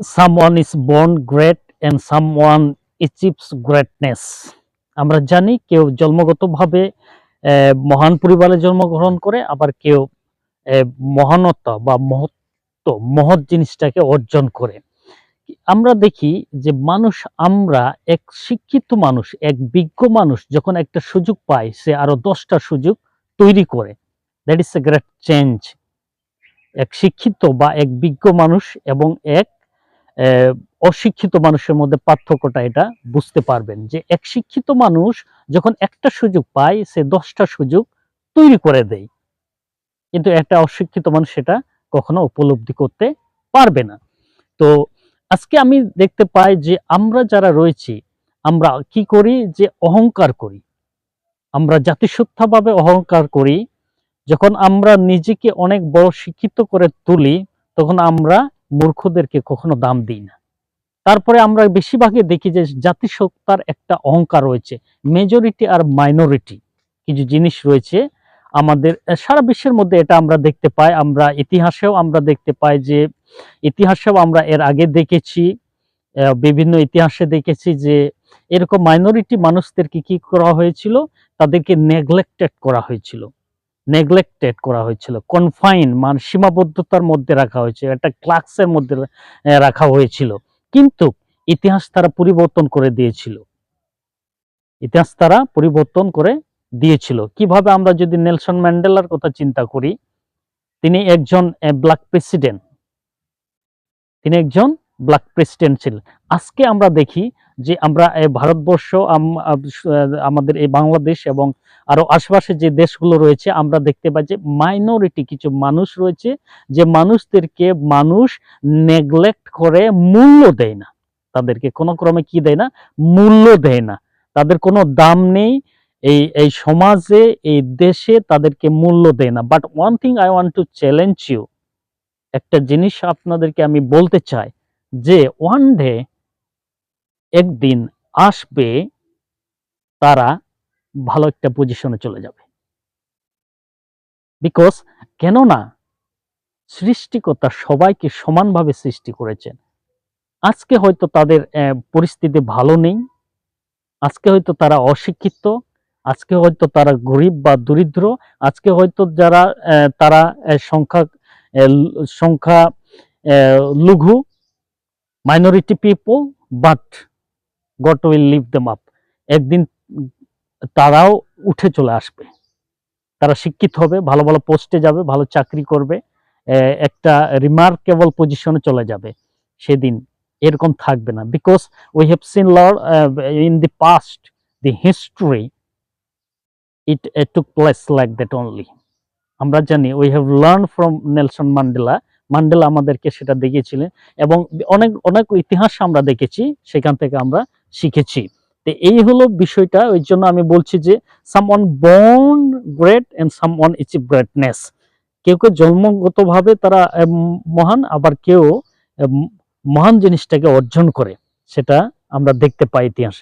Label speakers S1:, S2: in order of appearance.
S1: someone is born great and someone achieves greatness. আমরা জানি কেউ জন্মগতভাবে মহান পরিবারে জন্মগ্রহণ করে, আবার কেউ মহানতা বা মহত্ব, মহৎ জিনিসটাকে অর্জন করে। আমরা দেখি যে মানুষ, আমরা এক শিক্ষিত মানুষ, এক বিজ্ঞ মানুষ, যখন একটা সুযোগ পায়, সে আরও দশটা সুযোগ তৈরি করে। That is a great change এক শিক্ষিত বা এক বিজ্ঞ মানুষ এবং এক অশিক্ষিত মানুষের মধ্যে পার্থক্যটা এটা বুঝতে পারবেন যে এক শিক্ষিত মানুষ যখন একটা সুযোগ পায়, সে দশটা সুযোগ তৈরি করে দেয়। কিন্তু একটা অশিক্ষিত মানুষ সেটা কখনো উপলব্ধি করতে পারবে না। তো আজকে আমি দেখতে পাই যে আমরা যারা রয়েছি, আমরা কি করি যে অহংকার করি। আমরা জাতিসত্তাভাবে অহংকার করি। যখন আমরা নিজেকে অনেক বড় শিক্ষিত করে তুলি, তখন আমরা মূর্খদেরকে কখনো দাম দিই না। তারপরে আমরা বেশিরভাগই দেখি যে জাতিসত্তার একটা অহংকার রয়েছে মেজরিটি আর মাইনরিটি কিছু জিনিস রয়েছে আমাদের। সারা বিশ্বের মধ্যে এটা আমরা দেখতে পাই, আমরা ইতিহাসেও আমরা দেখতে পাই যে, ইতিহাসেও আমরা এর আগে দেখেছি বিভিন্ন ইতিহাসে দেখেছি যে এরকম মাইনরিটি মানুষদেরকে কি করা হয়েছিল? তাদেরকে নেগলেক্টেড করা হয়েছিল। নেগলেক্টেড করা হয়েছিল কনফাইন মানে সীমাবদ্ধতার মধ্যে রাখা হয়েছিল একটা ক্লাক্সের মধ্যে রাখা হয়েছিল। কিন্তু ইতিহাস তারা পরিবর্তন করে দিয়েছিল। ইতিহাস তারা পরিবর্তন করে দিয়েছিল। কীভাবে আমরা যদি নেলসন ম্যান্ডেলার কথা চিন্তা করি, তিনি একজন ব্ল্যাক প্রেসিডেন্ট তিনি একজন ব্ল্যাক প্রেসিডেন্ট ছিলেন। আজকে আমরা দেখি যে আমরা ভারতবর্ষ, আম- আম- আমাদের এই বাংলাদেশ এবং আরও আশেপাশে যে দেশগুলো রয়েছে, আমরা দেখতে পাই যে মাইনরিটি কিছু মানুষ রয়েছে, যে মানুষদেরকে মানুষ নেগলেক্ট করে মূল্য দেয় না। তাদেরকে কোনো ক্রমে কি দেয় না? মূল্য দেয় না। তাদের কোনো দাম নেই। এই এই সমাজে, এই দেশে তাদেরকে মূল্য দেয় না। But one thing I want to challenge you একটা জিনিস আপনাদেরকে আমি বলতে চাই যে ওয়ান ডে একদিন আসবে, তারা ভালো একটা পজিশনে চলে যাবে। বিকজ কেননা সৃষ্টিকর্তা সবাইকে সমানভাবে সৃষ্টি করেছেন। আজকে হয়তো তাদের পরিস্থিতি ভালো নেই। আজকে হয়তো তারা অশিক্ষিত। আজকে হয়তো তারা গরিব বা দরিদ্র। আজকে হয়তো যারা তারা সংখ্যা সংখ্যা লঘু minority people but God will leave them up একদিন তারাও উঠে চলে আসবে। তারা শিক্ষিত হবে, ভালো ভালো পোস্টে যাবে, ভালো চাকরি করবে একটা রিমার্কেবল পজিশনে চলে যাবে সেদিন। এরকম থাকবে না। Because we have seen law in the past the history it took place like that only আমরা জানি we have learn from Nelson Mandela Mandela আমাদেরকে সেটা দেখিয়েছিলেন। এবং অনেক অনেক ইতিহাস আমরা দেখেছি। সেখান থেকে আমরা শিখেছি। তো এই হলো বিষয়টা, ওই জন্য আমি বলছি যে someone born great and someone achieve greatness কেউ কেউ জন্মগতভাবে তারা মহান, আবার কেউ মহান জিনিসটাকে অর্জন করে। সেটা আমরা দেখতে পাই ইতিহাসে।